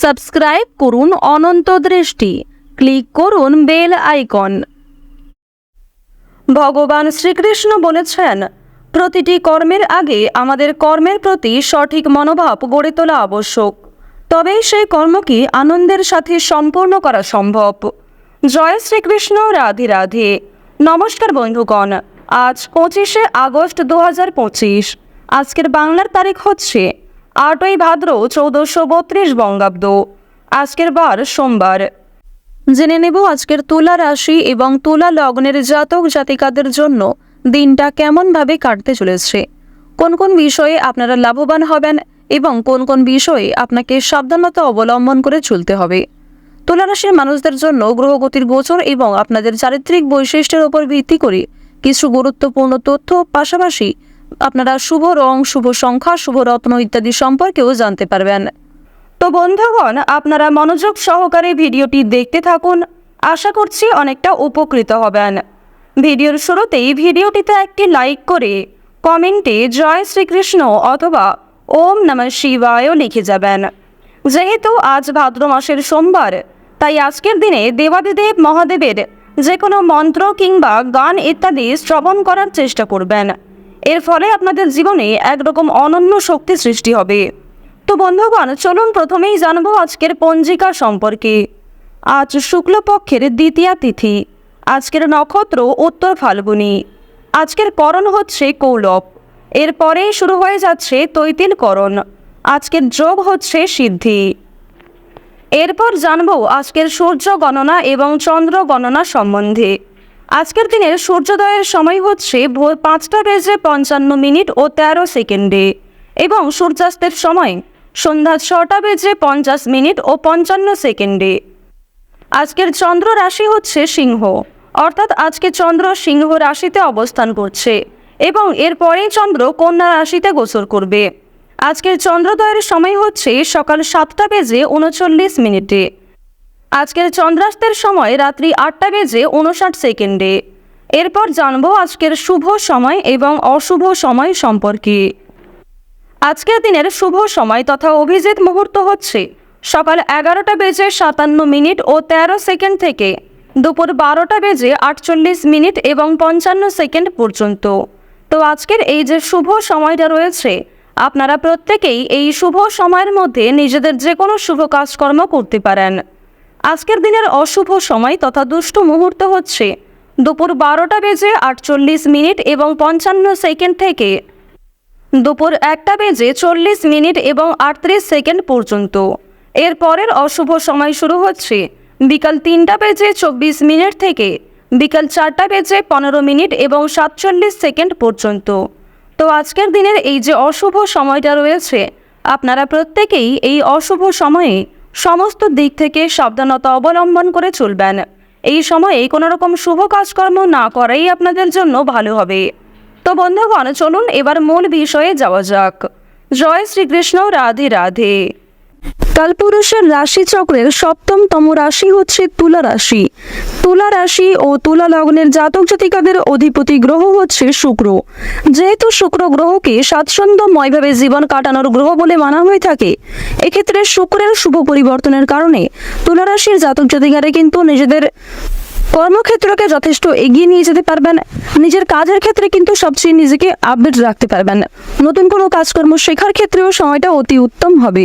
Subscribe করুন অনন্ত দৃষ্টি। Click করুন বেল আইকন। ভগবান শ্রীকৃষ্ণ বলেছেন, প্রতিটি কর্মের আগে আমাদের কর্মের প্রতি সঠিক মনোভাব গড়ে তোলা আবশ্যক। তবেই সেই কর্মকে আনন্দের সাথে সম্পূর্ণ করা সম্ভব। জয় শ্রীকৃষ্ণ, রাধে রাধে। নমস্কার বন্ধুগণ, আজ পঁচিশে আগস্ট দু হাজার পঁচিশ। আজকের বাংলার তারিখ হচ্ছে আটই ভাদ্র চৌদ্দশো বত্রিশ বঙ্গাব্দ। আজকের বার সোমবার। জেনে নেব আজকের তুলা রাশি এবং তুলা লগ্নের জাতক জাতিকাদের জন্য দিনটা কেমনভাবে কাটতে চলেছে। কোন কোন বিষয়ে আপনারা লাভবান হবেন এবং কোন কোন বিষয়ে আপনাকে সাবধানতা অবলম্বন করে চলতে হবে। তুলা রাশির মানুষদের জন্য গ্রহগতির গোচর এবং আপনাদের চারিত্রিক বৈশিষ্ট্যের উপর ভিত্তি করে কিছু গুরুত্বপূর্ণ তথ্য পাশাপাশি আপনারা শুভ রং, শুভ সংখ্যা, শুভ রত্ন ইত্যাদি সম্পর্কেও জানতে পারবেন। তো বন্ধুগণ, আপনারা মনোযোগ সহকারে ভিডিওটি দেখতে থাকুন। আশা করছি অনেকটা উপকৃত হবেন। ভিডিওর শুরুতেই ভিডিওটিতে একটি লাইক করে কমেন্টে জয় শ্রীকৃষ্ণ অথবা ওম নমঃ শিবায়ও লিখে যাবেন। যেহেতু আজ ভাদ্র মাসের সোমবার, তাই আজকের দিনে দেবাদিদেব মহাদেবের যে কোনো মন্ত্র কিংবা গান ইত্যাদি শ্রবণ করার চেষ্টা করবেন। এর ফলে আপনাদের জীবনে একরকম অনন্য শক্তি সৃষ্টি হবে। তো বন্ধুগণ, চলুন প্রথমেই জানব আজকের পঞ্জিকা সম্পর্কে। আজ শুক্লপক্ষের দ্বিতীয়া তিথি। আজকের নক্ষত্র উত্তর ফাল্গুনি। আজকের করণ হচ্ছে কৌলব। এরপরেই শুরু হয়ে যাচ্ছে তৈতিল করণ আজকের যোগ হচ্ছে সিদ্ধি। এরপর জানব আজকের সূর্য গণনা এবং চন্দ্র গণনা সম্বন্ধে। আজকের দিনের সূর্যোদয়ের সময় হচ্ছে ভোর পাঁচটা বেজে পঞ্চান্ন মিনিট ও তেরো সেকেন্ডে এবং সূর্যাস্তের সময় সন্ধ্যা ছটা বেজে পঞ্চাশ মিনিট ও পঞ্চান্ন সেকেন্ডে। আজকের চন্দ্র রাশি হচ্ছে সিংহ। অর্থাৎ আজকে চন্দ্র সিংহ রাশিতে অবস্থান করছে এবং এরপরেই চন্দ্র কন্যা রাশিতে গোচর করবে। আজকের চন্দ্রোদয়ের সময় হচ্ছে সকাল সাতটা বেজে উনচল্লিশ মিনিটে আজকের চন্দ্রাস্তের সময় রাত্রি আটটা বেজে উনষাট সেকেন্ডে। এরপর জানব আজকের শুভ সময় এবং অশুভ সময় সম্পর্কে। আজকের দিনের শুভ সময় তথা অভিজিৎ মুহূর্ত হচ্ছে সকাল এগারোটা বেজে সাতান্ন মিনিট ও তেরো সেকেন্ড থেকে দুপুর বারোটা বেজে আটচল্লিশ মিনিট এবং পঞ্চান্ন সেকেন্ড পর্যন্ত। তো আজকের এই যে শুভ সময়টা রয়েছে, আপনারা প্রত্যেকেই এই শুভ সময়ের মধ্যে নিজেদের যে কোনো শুভ কাজকর্ম করতে পারেন। আজকের দিনের অশুভ সময় তথা দুষ্ট মুহূর্ত হচ্ছে। দুপুর বারোটা বেজে আটচল্লিশ মিনিট এবং পঞ্চান্ন সেকেন্ড থেকে দুপুর একটা বেজে চল্লিশ মিনিট এবং আটত্রিশ সেকেন্ড পর্যন্ত। এর পরের অশুভ সময় শুরু হচ্ছে বিকাল তিনটা বেজে চব্বিশ মিনিট থেকে বিকাল চারটা বেজে পনেরো মিনিট এবং সাতচল্লিশ সেকেন্ড পর্যন্ত। তো আজকের দিনের এই যে অশুভ সময়টা রয়েছে, আপনারা প্রত্যেকেই এই অশুভ সময়ে সমস্ত দিক থেকে সাবধানতা অবলম্বন করে চলবেন। এই সময়ে কোনো রকম শুভ কাজকর্ম না করাই আপনাদের জন্য ভালো হবে। তো বন্ধুগণ, চলুন এবার মূল বিষয়ে যাওয়া যাক। জয় শ্রীকৃষ্ণ, রাধে রাধে। কালপুরুষের রাশিচক্রের সপ্তমতম রাশি হচ্ছে তুলা রাশি। তুলা রাশি ও তুলা লগ্নের জাতক জাতিকাদের অধিপতি গ্রহ হচ্ছে শুক্র। যেহেতু শুক্র গ্রহকে স্বাচ্ছন্দ্যময়ভাবে জীবন কাটানোর গ্রহ বলে মানা হয়ে থাকে, এক্ষেত্রে শুক্রের শুভ পরিবর্তনের কারণে তুলা রাশির জাতক জাতিকারা কিন্তু নিজেদের কর্মক্ষেত্রকে যথেষ্ট এগিয়ে নিয়ে যেতে পারবেন। নিজের কাজের ক্ষেত্রে কিন্তু সবচেয়ে নিজেকে আপডেট রাখতে পারবেন। নতুন কোনো কাজকর্ম শেখার ক্ষেত্রেও সময়টা অতি উত্তম হবে।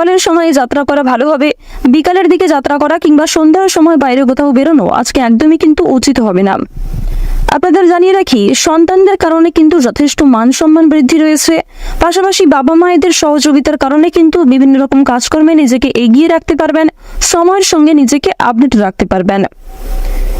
সকালের সময় যাত্রা করা ভালো হবে, বিকালের দিকে যাত্রা করা কিংবা সন্ধ্যার সময় বাইরে কোথাও বেরোনো আজকে একদমই কিন্তু উচিত হবে না। আপনাদের জানিয়ে রাখি, সন্তানদের কারণে কিন্তু যথেষ্ট মান সম্মান বৃদ্ধি রয়েছে। পাশাপাশি বাবা মায়েদের সহযোগিতার কারণে কিন্তু বিভিন্ন রকম কাজকর্মে নিজেকে এগিয়ে রাখতে পারবেন, সময়ের সঙ্গে নিজেকে আপডেট রাখতে পারবেন।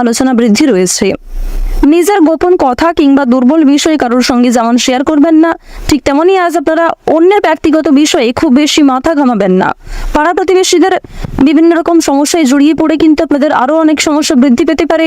আলোচনা বৃদ্ধি রয়েছে। নিজের গোপন কথা কিংবা দুর্বল বিষয় কারোর সঙ্গে যেমন শেয়ার করবেন না, ঠিক তেমনই আজ আপনারা অন্যের ব্যক্তিগত বিষয়ে খুব বেশি মাথা ঘামাবেন না। পাড়া প্রতিবেশীদের বিভিন্ন রকম সমস্যায় জড়িয়ে পড়ে কিন্তু আপনাদের আরও অনেক সমস্যা বৃদ্ধি পেতে পারে।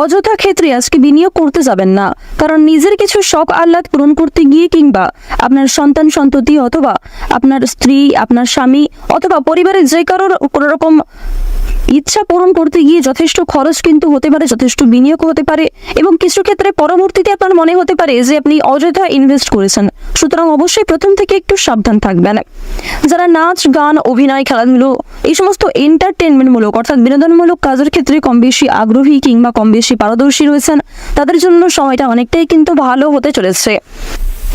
অযথা ক্ষেত্রে আজকে বিনিয়োগ করতে যাবেন না। কারণ নিজের কিছু শখ আহ্লাদ পূরণ করতে গিয়ে কিংবা আপনার সন্তান সন্ততি অথবা আপনার স্ত্রী, আপনার স্বামী অথবা পরিবারের যে কারোর কোনো রকম ইচ্ছা পূরণ করতে গিয়ে যথেষ্ট খরচ কিন্তু হতে পারে, যথেষ্ট বিনিয়োগ হতে পারে এবং কিছু ক্ষেত্রে পরবর্তীতে আপনার মনে হতে পারে যে আপনি অযথা ইনভেস্ট করেছেন। সুতরাং অবশ্যই প্রথম থেকে একটু সাবধান থাকবেন। যারা নাচ, গান, অভিনয়, খেলাধুলো এই সমস্ত এন্টারটেনমেন্টমূলক অর্থাৎ বিনোদনমূলক কাজের ক্ষেত্রে কম বেশি আগ্রহী কিংবা কম বেশি পারদর্শী রয়েছেন, তাদের জন্য সময়টা অনেকটাই কিন্তু ভালো হতে চলেছে।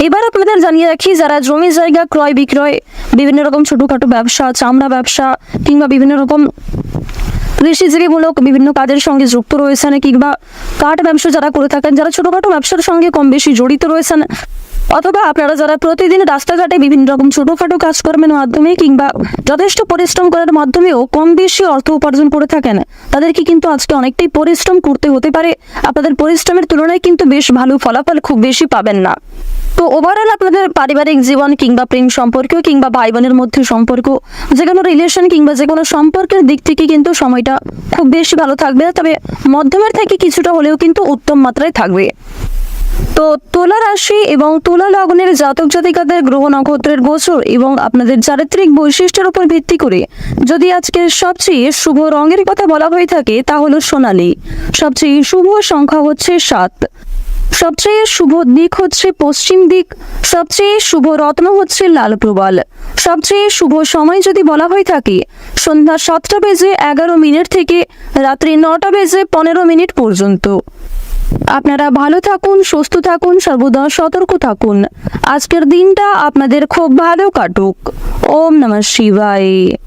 এবার আপনাদের জানিয়ে রাখি, যারা জমি, জায়গা, ক্রয়, বিক্রয়, বিভিন্ন রকম ছোটখাটো ব্যবসা, চামড়া ব্যবসা কিংবা বিভিন্ন রকম কৃষিজীবীমূলক বিভিন্ন কাজের সঙ্গে যুক্ত রয়েছেন কিংবা কাঠ ব্যবসা যারা করে থাকেন, যারা ছোটখাটো ব্যবসার সঙ্গে কম বেশি জড়িত রয়েছেন অথবা আপনারা যারা প্রতিদিন রাস্তাঘাটে বিভিন্ন রকম ছোটোখাটো কাজকর্মের মাধ্যমে কিংবা যথেষ্ট পরিশ্রম করার মাধ্যমেও কম বেশি অর্থ উপার্জন করে থাকেন, তাদেরকে কিন্তু আজকে অনেকটাই পরিশ্রম করতে হতে পারে। আপনাদের পরিশ্রমের তুলনায় কিন্তু বেশ ভালো ফলাফল খুব বেশি পাবেন না। তো ওভারঅল আপনাদের পারিবারিক জীবন কিংবা প্রেম সম্পর্ক কিংবা ভাই বোনের মধ্যে সম্পর্ক, যে কোনো রিলেশন কিংবা যে কোনো সম্পর্কের দিক থেকে কিন্তু সময়টা খুব বেশি ভালো থাকবে তবে মধ্যমের থেকে কিছুটা হলেও কিন্তু উত্তম মাত্রায় থাকবে। তো তুলা রাশি এবং তুলা লগ্নের জাতক জাতিকাদের গ্রহ নক্ষত্রের গোচর এবং আপনাদের চারিত্রিক বৈশিষ্ট্যের উপর ভিত্তি করে যদি আজকের সবচেয়ে শুভ রঙের কথা বলা হয়ে থাকে, তা হলো সোনালি। সবচেয়ে শুভ সংখ্যা হচ্ছে সাত। সবচেয়ে শুভ দিক হচ্ছে পশ্চিম দিক। সবচেয়ে শুভ রত্ন হচ্ছে লাল প্রবাল। সবচেয়ে শুভ সময় যদি বলা হয়ে থাকে, সন্ধ্যা সাতটা বেজে এগারো মিনিট থেকে রাত্রি নটা বেজে পনেরো মিনিট পর্যন্ত। আপনারা ভালো থাকুন, সুস্থ থাকুন, সর্বদা সতর্ক থাকুন। আজকের দিনটা আপনাদের খুব ভালো কাটুক। ওম নমঃ শিবায়।